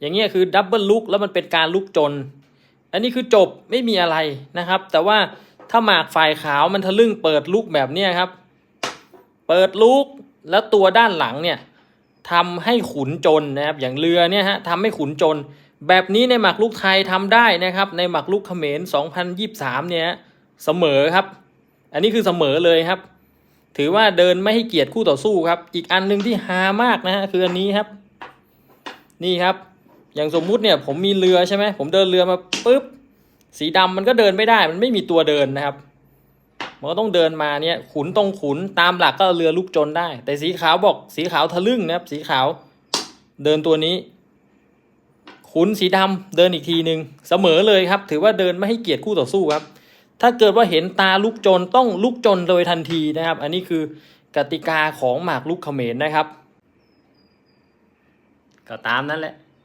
อย่างเงี้ยคือดับเบิลลุกแล้วมันเป็นการลุกจน อันนี้คือจบไม่มีอะไรนะครับ แต่ว่าถ้าหมากฝ่ายขาวมันทะลึ่งเปิดลุกแบบเนี้ยครับ เปิดลุกแล้วตัวด้านหลังเนี่ยทำให้ขุนจนนะครับอย่างเรือเนี่ยฮะทำให้ขุนจน แบบนี้ในหมากลุกไทยทำได้นะครับ ในหมากลุกเขมร 2023 เนี่ยเสมอครับ อันนี้คือเสมอเลยครับ ถือว่าเดินไม่ให้เกียรติคู่ต่อสู้ครับ อีกอันหนึ่งที่ฮามากนะฮะคืออันนี้ครับ นี่ครับ อย่างสมมุติเนี่ยผมมีเรือใช่ไหมผมเดินเรือมาปุ๊บสีดำมันก็เดินไม่ได้ มันไม่มีตัวเดินนะครับ มันก็ต้องเดินมาเนี่ยขุนตรงขุนตามหลักก็เรือลุกจนได้ แต่สีขาวบอกสีขาวทะลึ่งนะครับ สีขาวเดินตัวนี้ ขุนสีดำเดินอีกทีหนึ่งเสมอเลยครับ ถือว่าเดินไม่ให้เกียรติคู่ต่อสู้ครับ ถ้าเกิดว่าเห็นตาลุกจนต้องลุกจนโดยทันทีนะครับ อันนี้คือกติกาของหมากลุกเขมรนะครับ ก็ตามนั้นแหละ